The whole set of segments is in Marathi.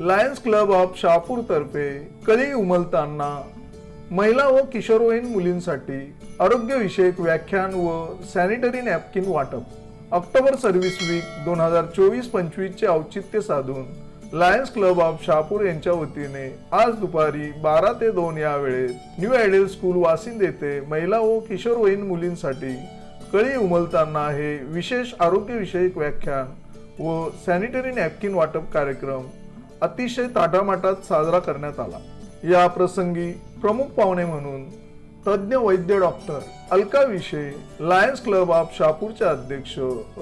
लायन्स क्लब ऑफ शहापूरतर्फे कली उमलताना महिला व किशोरवयीन मुलींसाठी आरोग्यविषयक व्याख्यान व सॅनिटरी नॅपकिन वाटप. ऑक्टोबर सर्व्हिस वीक दोन हजार चोवीस पंचवीसचे औचित्य साधून लायन्स क्लब ऑफ शहापूर यांच्या वतीने आज दुपारी बारा ते दोन या वेळेत न्यू आयडियल स्कूल वासिंद येथे महिला व किशोरवयीन मुलींसाठी कळी उमलताना हे विशेष आरोग्यविषयक व्याख्यान व सॅनिटरी नॅपकिन वाटप कार्यक्रम अतिशय ताटामाटात साजरा करण्यात आला. या प्रसंगी प्रमुख पाहुणे म्हणून तज्ज्ञ वैद्य डॉक्टर अलका विषय लायन्स क्लब ऑफ शापूरचे अध्यक्ष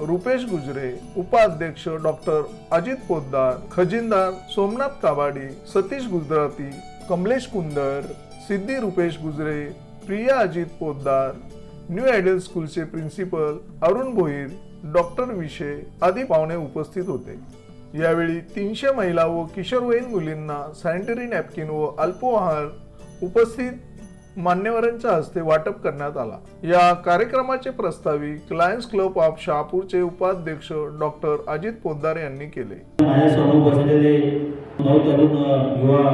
रुपेश गुजरे उपाध्यक्ष डॉक्टर अजित पोद्दार खजिनदार सोमनाथ काबाडी सतीश गुजराती कमलेश कुंदर सिद्धी रुपेश गुजरे प्रिया अजित पोद्दार न्यू आयडल स्कूलचे प्रिन्सिपल अरुण भोईर डॉक्टर विषय आदी पाहुणे उपस्थित होते. यावेळी तीनशे महिला व किशोरवयीन मुलींना सॅनिटरी नॅपकिन व अल्पोहार उपस्थित मान्यवरांच्या हस्ते वाटप करण्यात आला. या कार्यक्रमाचे प्रस्ताविक लायन्स क्लब ऑफ शहापूरचे उपाध्यक्ष डॉक्टर अजित पोद्दार यांनी केले. माझ्यासमोर बसलेले नऊ तरुण युवा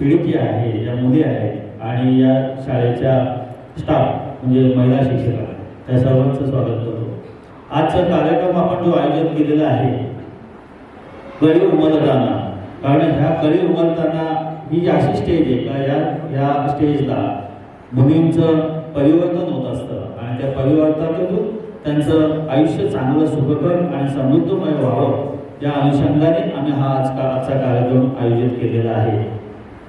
पिढी जी आहे या मुली आहे आणि या शाळेच्या स्टाफ म्हणजे महिला शिक्षिका त्या सर्वांचं स्वागत करतो. आजचा कार्यक्रम आपण जो आयोजन केलेला आहे करी उमलताना कारण ह्या करी उमलताना ही जी अशी स्टेज आहे का या या स्टेजला मुलींचं परिवर्तन होत असतं. आणि त्या परिवर्तनातून त्यांचं आयुष्य चांगलं सुखकर आणि समृद्धमय व्हावं या अनुषंगाने आम्ही हा आजकाल आजचा कार्यक्रम आयोजित केलेला आहे.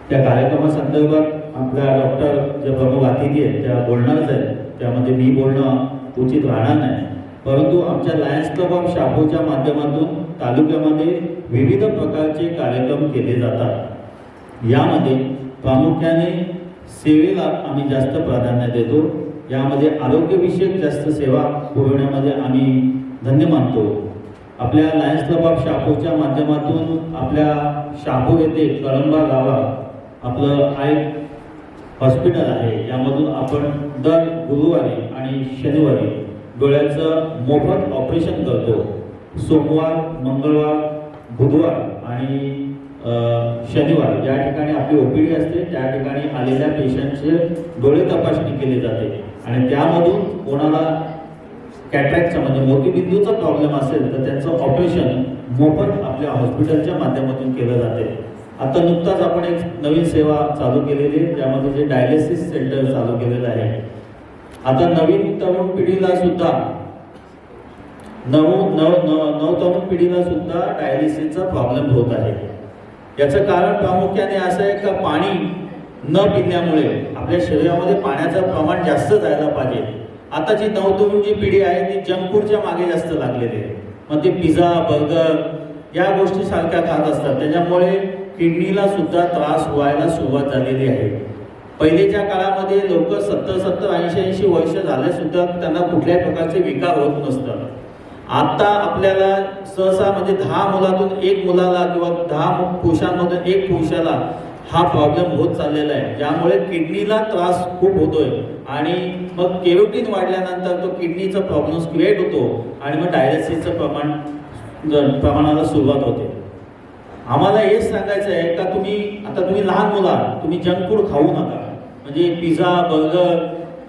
त्या कार्यक्रमासंदर्भात आपल्या डॉक्टर जे प्रमुख अतिथी आहेत त्या बोलणारच आहेत. त्यामध्ये मी बोलणं उचित राहणार नाही. परंतु आमच्या लायन्स क्लब ऑफ शापूरच्या माध्यमातून तालुक्यामध्ये विविध प्रकारचे कार्यक्रम केले जातात. यामध्ये प्रामुख्याने सेवेला आम्ही जास्त प्राधान्य देतो. यामध्ये आरोग्यविषयक जास्त सेवा पुरवण्यामध्ये आम्ही धन्य मानतो. आपल्या लायन्स क्लब ऑफ शहापूरच्या माध्यमातून आपल्या शहापूर येथे कळंबा गावात आपलं आय हॉस्पिटल आहे. यामधून आपण दर गुरुवारी आणि शनिवारी डोळ्याचं मोफत ऑपरेशन करतो. सोमवार मंगळवार बुधवार आणि शनिवार. या ठिकाणी आपली ओपीडी असते त्या ठिकाणी आलेल्या पेशंटचे डोळे तपासणी केली जाते. आणि त्यामधून कोणाला कॅटॅक्टचा म्हणजे मोतीबिंदूचा प्रॉब्लेम असेल तर त्यांचं ऑपरेशन मोफत आपल्या हॉस्पिटलच्या माध्यमातून केलं जाते. आता नुकताच आपण एक नवीन सेवा चालू केलेली आहे त्यामध्ये जे डायलिसिस सेंटर चालू केलेलं आहे. आता नवीन तरुण पिढीला सुद्धा नऊ नव नव नव तरुण पिढीला सुद्धा डायलिसिसचा प्रॉब्लेम होत आहे. याचं कारण प्रामुख्याने असं आहे का पाणी न पिण्यामुळे आपल्या शरीरामध्ये पाण्याचं प्रमाण जास्त जायला पाहिजे. आताची नवतरुण जी पिढी आहे ती जंक फूडच्या मागे जास्त लागलेली आहे. मग ते पिझ्झा बर्गर या गोष्टी सारख्या खात असतात. त्याच्यामुळे किडनीला सुद्धा त्रास व्हायला सुरुवात झालेली आहे. पहिलेच्या काळामध्ये लोक सत्तर सत्तर ऐंशी ऐंशी वर्ष झाले सुद्धा त्यांना कुठल्याही प्रकारचे विकार होत नसतात. आता आपल्याला सहसा म्हणजे दहा मुलातून एक मुलाला किंवा दहा पुरुषांमधून एक पुरुषाला हा प्रॉब्लेम होत चाललेला आहे. ज्यामुळे किडनीला त्रास खूप होतोय. आणि मग केरोटीन वाढल्यानंतर तो किडनीचा प्रॉब्लेम क्रिएट होतो आणि मग डायलिसिसचं प्रमाण ज- प्रमाणाला सुरुवात होते. आम्हाला हेच सांगायचं आहे का तुम्ही आता तुम्ही लहान मुला तुम्ही जंक फूड खाऊ नका. म्हणजे पिझ्झा बर्गर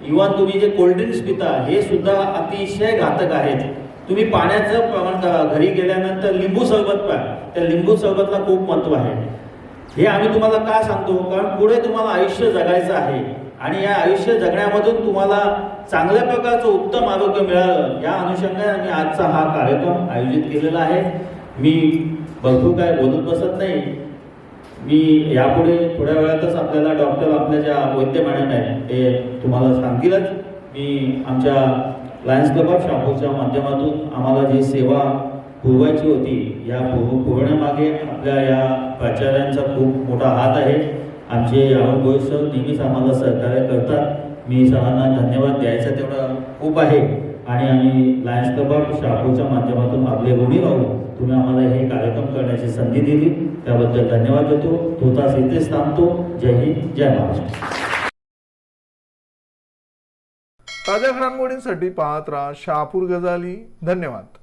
इव्हन तुम्ही जे कोल्ड्रिंक्स पिता हे सुद्धा अतिशय घातक आहेत. तुम्ही पाण्याचं प्रमाण करा. घरी गेल्यानंतर लिंबू सरबत प्या त्या लिंबू सरबतला खूप महत्त्व आहे. हे आम्ही तुम्हाला का सांगतो? कारण पुढे तुम्हाला आयुष्य जगायचं आहे. आणि या आयुष्य जगण्यामधून तुम्हाला चांगल्या प्रकारचं उत्तम आरोग्य मिळालं या अनुषंगाने आम्ही आजचा हा कार्यक्रम आयोजित केलेला आहे. मी भरपूर काय बोलत बसत नाही. मी यापुढे थोड्या वेळातच आपल्याला डॉक्टर आपल्या ज्या वैद्य मॅडम आहेत ते तुम्हाला सांगतीलच. मी आमच्या लायन्स क्लब ऑफ शापूरच्या माध्यमातून आम्हाला जी सेवा पुरवायची होती या पुरव पुरवण्यामागे आपल्या या प्राचार्यांचा खूप मोठा हात आहे. आमचे यावर गोयल सर नेहमीच आम्हाला सहकार्य करतात. मी सर्वांना धन्यवाद द्यायचा तेवढा खूप आहे. आणि आम्ही लायन्स क्लब ऑफ शापूरच्या माध्यमातून आपले ऋणी राहू. तुम्ही आम्हाला हे कार्यक्रम करण्याची संधी दिली. त्याबद्दल धन्यवाद देतो. तुर्तास इथेच थांबतो. जय हिंद जय महाराष्ट्र. ताज्या घडामोडींसाठी पाहत राहा शहापूर गजाली धन्यवाद.